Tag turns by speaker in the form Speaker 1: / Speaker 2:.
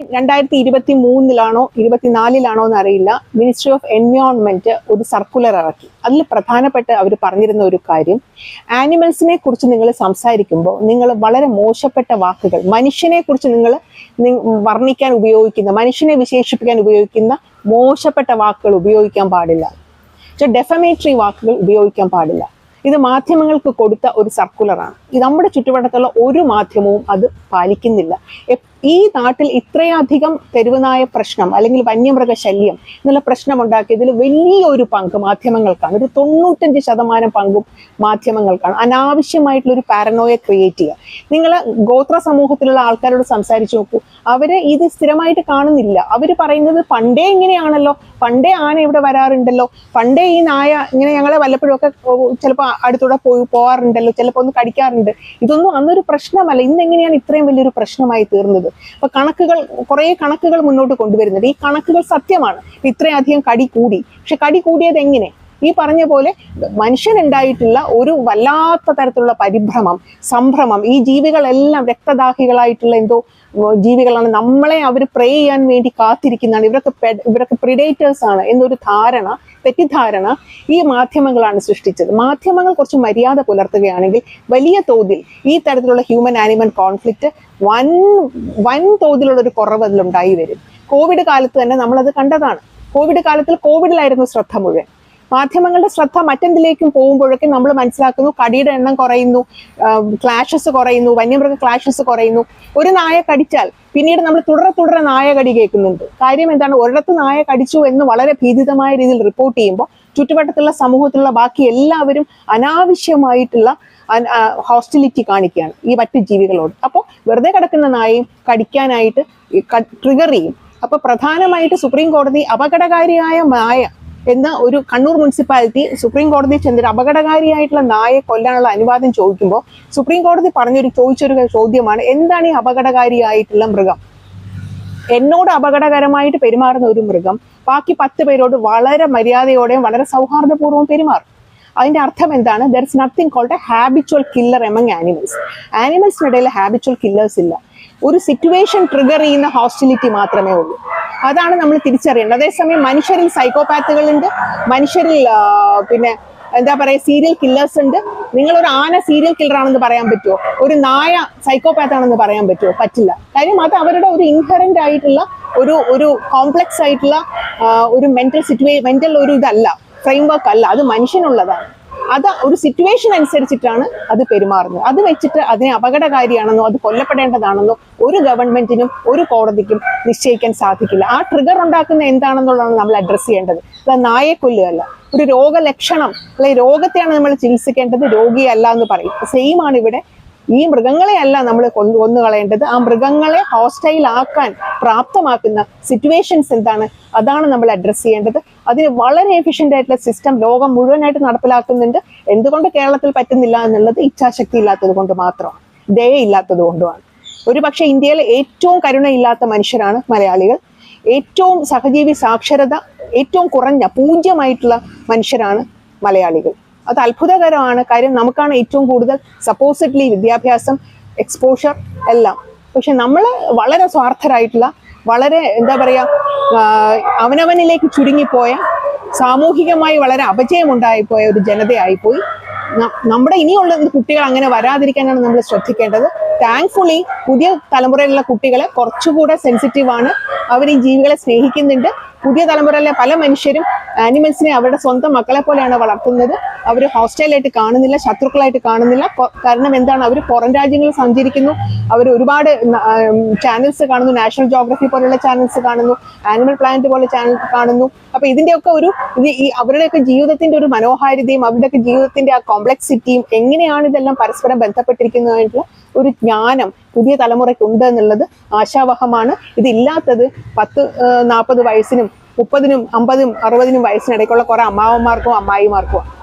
Speaker 1: രണ്ടായിരത്തി ഇരുപത്തി മൂന്നിലാണോ ഇരുപത്തിനാലിലാണോ എന്ന് അറിയില്ല മിനിസ്ട്രി ഓഫ് എൻവയോൺമെന്റ് ഒരു സർക്കുലർ ഇറക്കി. അതിൽ പ്രധാനപ്പെട്ട് അവർ പറഞ്ഞിരുന്ന ഒരു കാര്യം ആനിമൽസിനെ കുറിച്ച് നിങ്ങൾ സംസാരിക്കുമ്പോൾ നിങ്ങൾ വളരെ മോശപ്പെട്ട വാക്കുകൾ മനുഷ്യനെ കുറിച്ച് നിങ്ങൾ വർണിക്കാൻ ഉപയോഗിക്കുന്ന മനുഷ്യനെ വിശേഷിപ്പിക്കാൻ ഉപയോഗിക്കുന്ന മോശപ്പെട്ട വാക്കുകൾ ഉപയോഗിക്കാൻ പാടില്ല. ഡെഫമേറ്ററി വാക്കുകൾ ഉപയോഗിക്കാൻ പാടില്ല. ഇത് മാധ്യമങ്ങൾക്ക് കൊടുത്ത ഒരു സർക്കുലറാണ് ഇത് നമ്മുടെ ചുറ്റുവട്ടത്തുള്ള ഒരു മാധ്യമവും അത് പാലിക്കുന്നില്ല. ഈ നാട്ടിൽ ഇത്രയധികം തെരുവുനായ പ്രശ്നം അല്ലെങ്കിൽ വന്യമൃഗ ശല്യം എന്നുള്ള പ്രശ്നം ഉണ്ടാക്കിയതിൽ വലിയൊരു പങ്ക് മാധ്യമങ്ങൾക്കാണ്. ഒരു തൊണ്ണൂറ്റഞ്ച് ശതമാനം പങ്കും മാധ്യമങ്ങൾക്കാണ്. അനാവശ്യമായിട്ടുള്ള ഒരു പാരനോയ ക്രിയേറ്റ് ചെയ്യുക. നിങ്ങൾ ഗോത്ര സമൂഹത്തിലുള്ള ആൾക്കാരോട് സംസാരിച്ചു നോക്കൂ. അവർ ഇത് സ്ഥിരമായിട്ട് കാണുന്നില്ല. അവർ പറയുന്നത് പണ്ടേ ഇങ്ങനെയാണല്ലോ. പണ്ടേ ആന ഇവിടെ വരാറുണ്ടല്ലോ. പണ്ടേ ഈ നായ ഇങ്ങനെ ഞങ്ങളെ വല്ലപ്പോഴും ഒക്കെ ചിലപ്പോൾ അടുത്തൂടെ പോയി പോകാറുണ്ടല്ലോ ചിലപ്പോൾ ഒന്ന് കടിക്കാറുണ്ട്. ഇതൊന്നും അന്നൊരു പ്രശ്നമല്ല. ഇന്ന് എങ്ങനെയാണ് ഇത്രയും വലിയൊരു പ്രശ്നമായി തീർന്നത്? അപ്പൊ കണക്കുകൾ കുറേ കണക്കുകൾ മുന്നോട്ട് കൊണ്ടുവരുന്നത് ഈ കണക്കുകൾ സത്യമാണ്. ഇത്രയധികം കടി കൂടി. പക്ഷെ കടി കൂടിയത് എങ്ങനെ? ഈ പറഞ്ഞ പോലെ മനുഷ്യനുണ്ടായിട്ടുള്ള ഒരു വല്ലാത്ത തരത്തിലുള്ള പരിഭ്രമം സംഭ്രമം ഈ ജീവികളെല്ലാം രക്തദാഹികളായിട്ടുള്ള എന്തോ ജീവികളാണ് നമ്മളെ അവർ പ്രേ ചെയ്യാൻ വേണ്ടി കാത്തിരിക്കുന്നതാണ്. ഇവരൊക്കെ ഇവരൊക്കെ പ്രിഡേറ്റേഴ്സ് ആണ് എന്നൊരു ധാരണ തെറ്റിദ്ധാരണ ഈ മാധ്യമങ്ങളാണ് സൃഷ്ടിച്ചത്. മാധ്യമങ്ങൾ കുറച്ച് മര്യാദ പുലർത്തുകയാണെങ്കിൽ വലിയ തോതിൽ ഈ തരത്തിലുള്ള ഹ്യൂമൻ ആനിമൽ കോൺഫ്ലിക്റ്റ് വൻ വൻ തോതിലുള്ള ഒരു കുറവ് അതിലുണ്ടായി വരും. കോവിഡ് കാലത്ത് തന്നെ നമ്മളത് കണ്ടതാണ്. കോവിഡ് കാലത്തിൽ കോവിഡിലായിരുന്നു ശ്രദ്ധ മുഴുവൻ. മാധ്യമങ്ങളുടെ ശ്രദ്ധ മറ്റെന്തിലേക്കും പോകുമ്പോഴൊക്കെ നമ്മൾ മനസ്സിലാക്കുന്നു കടിയുടെ എണ്ണം കുറയുന്നു ക്ലാഷസ് കുറയുന്നു വന്യമൃഗ ക്ലാഷസ് കുറയുന്നു. ഒരു നായ കടിച്ചാൽ പിന്നീട് നമ്മൾ തുടരെ തുടരെ നായ കടി കേൾക്കുന്നുണ്ട്. കാര്യം എന്താണ്? ഒരിടത്ത് നായ കടിച്ചു എന്ന് വളരെ ഭീതിതമായ രീതിയിൽ റിപ്പോർട്ട് ചെയ്യുമ്പോൾ ചുറ്റുവട്ടത്തുള്ള സമൂഹത്തിലുള്ള ബാക്കി എല്ലാവരും അനാവശ്യമായിട്ടുള്ള ഹോസ്റ്റിലിറ്റി കാണിക്കുകയാണ് ഈ മറ്റു ജീവികളോട്. അപ്പോൾ വെറുതെ കിടക്കുന്ന നായയും കടിക്കാനായിട്ട് ട്രിഗർ ചെയ്യും. അപ്പൊ പ്രധാനമായിട്ട് സുപ്രീം കോടതി അപകടകാരിയായ നായ എന്ന ഒരു കണ്ണൂർ മുനിസിപ്പാലിറ്റി സുപ്രീം കോടതി ചെന്നൊരു അപകടകാരിയായിട്ടുള്ള നായെ കൊല്ലാനുള്ള അനുവാദം ചോദിക്കുമ്പോൾ സുപ്രീം കോടതി പറഞ്ഞൊരു ചോദിച്ചൊരു ചോദ്യമാണ് എന്താണ് ഈ അപകടകാരിയായിട്ടുള്ള മൃഗം? എന്നോട് അപകടകരമായിട്ട് പെരുമാറുന്ന ഒരു മൃഗം ബാക്കി പത്ത് പേരോട് വളരെ മര്യാദയോടെയും വളരെ സൗഹാർദ്ദപൂർവം പെരുമാറും. അതിന്റെ അർത്ഥം എന്താണ്? There is nothing called a habitual killer among animals ആനിമൽസിനിടയിൽ habitual killers ഇല്ല. ഒരു സിറ്റുവേഷൻ ട്രിഗർ ചെയ്യുന്ന ഹോസ്റ്റിലിറ്റി മാത്രമേ ഉള്ളൂ. അതാണ് നമ്മൾ തിരിച്ചറിയേണ്ടത്. അതേസമയം മനുഷ്യരിൽ സൈക്കോപാത്തുകളുണ്ട് മനുഷ്യരിൽ പിന്നെ എന്താ പറയുക സീരിയൽ കില്ലേഴ്സ് ഉണ്ട്. നിങ്ങൾ ഒരു ആന സീരിയൽ കില്ലർ ആണെന്ന് പറയാൻ പറ്റുമോ ഒരു നായ സൈക്കോപാത്ത് ആണെന്ന് പറയാൻ പറ്റുമോ പറ്റില്ല. കാര്യം അത് അവരുടെ ഒരു ഇൻഹറന്റ് ആയിട്ടുള്ള ഒരു ഒരു കോംപ്ലക്സ് ആയിട്ടുള്ള ഒരു മെന്റൽ സിറ്റുവേ മെന്റൽ ഒരു ഇതല്ല. ഫ്രെയിംവർക്ക് അല്ല. അത് മനുഷ്യനുള്ളതാണ്. അത് ഒരു സിറ്റുവേഷൻ അനുസരിച്ചിട്ടാണ് അത് പെരുമാറുന്നത്. അത് വെച്ചിട്ട് അതിനെ അപകടകാരിയാണെന്നോ അത് കൊല്ലപ്പെടേണ്ടതാണെന്നോ ഒരു ഗവൺമെന്റിനും ഒരു കോടതിക്കും നിശ്ചയിക്കാൻ സാധിക്കില്ല. ആ ട്രിഗർ ഉണ്ടാക്കുന്ന എന്താണെന്നുള്ളതാണ് നമ്മൾ അഡ്രസ്സ് ചെയ്യേണ്ടത്. അത് നായെ കൊല്ലുകയല്ല. ഒരു രോഗലക്ഷണം അല്ലെ രോഗത്തെയാണ് നമ്മൾ ചികിത്സിക്കേണ്ടത് രോഗിയല്ല എന്ന് പറയും. സെയിം ആണ് ഇവിടെ ഈ മൃഗങ്ങളെ അല്ല നമ്മൾ കൊന്നു കളയേണ്ടത് ആ മൃഗങ്ങളെ ഹോസ്റ്റൈൽ ആക്കാൻ പ്രാപ്തമാക്കുന്ന സിറ്റുവേഷൻസ് എന്താണ്? അതാണ് നമ്മൾ അഡ്രസ്സ് ചെയ്യേണ്ടത്. അതിന് വളരെ എഫിഷ്യന്റ് ആയിട്ടുള്ള സിസ്റ്റം ലോകം മുഴുവനായിട്ട് നടപ്പിലാക്കുന്നുണ്ട്. എന്തുകൊണ്ട് കേരളത്തിൽ പറ്റുന്നില്ല എന്നുള്ളത് ഇച്ഛാശക്തി ഇല്ലാത്തത് കൊണ്ട് മാത്രമാണ്. ദയയില്ലാത്തത് കൊണ്ടുമാണ്. ഒരു പക്ഷേ ഇന്ത്യയിലെ ഏറ്റവും കരുണയില്ലാത്ത മനുഷ്യരാണ് മലയാളികൾ. ഏറ്റവും സഹജീവി സാക്ഷരത ഏറ്റവും കുറഞ്ഞ പൂജ്യമായിട്ടുള്ള മനുഷ്യരാണ് മലയാളികൾ. അത് അത്ഭുതകരമാണ്. കാര്യം നമുക്കാണ് ഏറ്റവും കൂടുതൽ സപ്പോസിറ്റ്ലി വിദ്യാഭ്യാസം എക്സ്പോഷർ എല്ലാം. പക്ഷെ നമ്മൾ വളരെ സ്വാർത്ഥരായിട്ടുള്ള വളരെ എന്താ പറയുക അവനവനിലേക്ക് ചുരുങ്ങിപ്പോയ സാമൂഹികമായി വളരെ അപജയമുണ്ടായിപ്പോയ ഒരു ജനതയായിപ്പോയി. നമ്മുടെ ഇനിയുള്ള കുട്ടികൾ അങ്ങനെ വരാതിരിക്കാനാണ് നമ്മൾ ശ്രദ്ധിക്കേണ്ടത്. താങ്ക്ഫുള്ളി പുതിയ തലമുറയിലുള്ള കുട്ടികളെ കുറച്ചുകൂടെ സെൻസിറ്റീവ് ആണ്. അവർ ഈ ജീവികളെ സ്നേഹിക്കുന്നുണ്ട്. പുതിയ തലമുറയിലെ പല മനുഷ്യരും ആനിമൽസിനെ അവരുടെ സ്വന്തം മക്കളെ പോലെയാണ് വളർത്തുന്നത്. അവർ ഹോസ്റ്റലായിട്ട് കാണുന്നില്ല ശത്രുക്കളായിട്ട് കാണുന്നില്ല. കാരണം എന്താണ്? അവർ പുറം രാജ്യങ്ങളിൽ സഞ്ചരിക്കുന്നു. അവർ ഒരുപാട് ചാനൽസ് കാണുന്നു. നാഷണൽ ജോഗ്രഫി പോലുള്ള ചാനൽസ് കാണുന്നു. ആനിമൽ പ്ലാനറ്റ് പോലെ ചാനൽ കാണുന്നു. അപ്പൊ ഇതിന്റെയൊക്കെ ഒരു ഈ അവരുടെയൊക്കെ ജീവിതത്തിന്റെ ഒരു മനോഹാരിതയും അവരുടെയൊക്കെ ജീവിതത്തിന്റെ ആ കോംപ്ലക്സിറ്റിയും എങ്ങനെയാണ് ഇതെല്ലാം പരസ്പരം ബന്ധപ്പെട്ടിരിക്കുന്നതായിട്ടുള്ള ഒരു ജ്ഞാനം പുതിയ തലമുറയ്ക്ക് ഉണ്ട് എന്നുള്ളത് ആശാവഹമാണ്. ഇതില്ലാത്തത് പത്ത് നാൽപ്പത് വയസ്സിനും മുപ്പതിനും അമ്പതും അറുപതിനും വയസ്സിനിടയ്ക്കുള്ള കുറെ അമ്മാവന്മാർക്കും അമ്മായിമാർക്കും